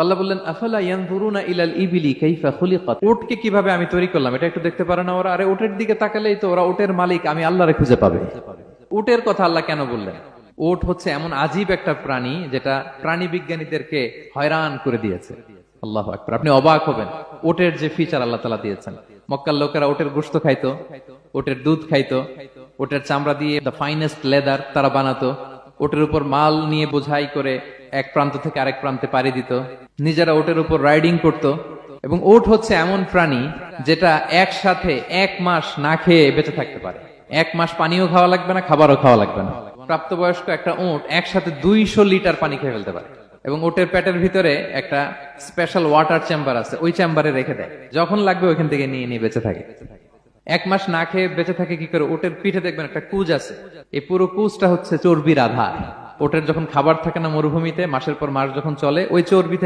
আল্লাহ বললেন, আফালা ইয়ানজুরুনা ইলাল ইবিলি কাইফা খুলিকাত? কীভাবে আমি তৈরি করলাম? এটা একটু দেখতে পারে না ওরা। আরে দিকে তাকালেই তো ওরা মালিক, আমি আল্লাহরে খুঁজে পাবে। কথা আল্লাহ কেন বললেন? হচ্ছে এমন আজীব একটা প্রাণী, যেটা প্রাণী বিজ্ঞানীদেরকে হয়রান করে দিয়েছে। আল্লাহ আকবার। আপনি অবাক হবেন ওটের যে ফিচার আল্লাহ তালা দিয়েছেন। মক্কার লোকেরা ওটের গোস্ত খাইতো ওটের দুধ খাইতো ওটের চামড়া দিয়ে দ্য ফাইনেস্ট লেদার তারা বানাতো। ওটের উপর মাল নিয়ে বোঝাই করে এক প্রান্ত থেকে আরেক প্রান্তে পাড়ি দিত। নিজেরা ওটের উপর রাইডিং করত এবং ওট হচ্ছে এমন প্রাণী যেটা একসাথে এক মাস না খেয়ে বেঁচে থাকতে পারে। এক মাস পানিও খাওয়া লাগবে না, খাবারও খাওয়া লাগবে না। প্রাপ্তবয়স্ক একটা ওট একসাথে দুইশো লিটার পানি খেয়ে ফেলতে পারে। এবং ওটের পেটের ভিতরে একটা স্পেশাল ওয়াটার চেম্বার আছে, ওই চেম্বারে রেখে দেয়। যখন লাগবে ওইখান থেকে নিয়ে নিয়ে বেঁচে থাকে। এক মাস না খেয়ে বেঁচে থাকে কি করে? ওটের পিঠে দেখবেন একটা কুজ আছে। এই পুরো কুজটা হচ্ছে চর্বির আধার। ওটের যখন খাবার থাকে না মরুভূমিতে মাসের পর মাস যখন চলে ওই চর্বি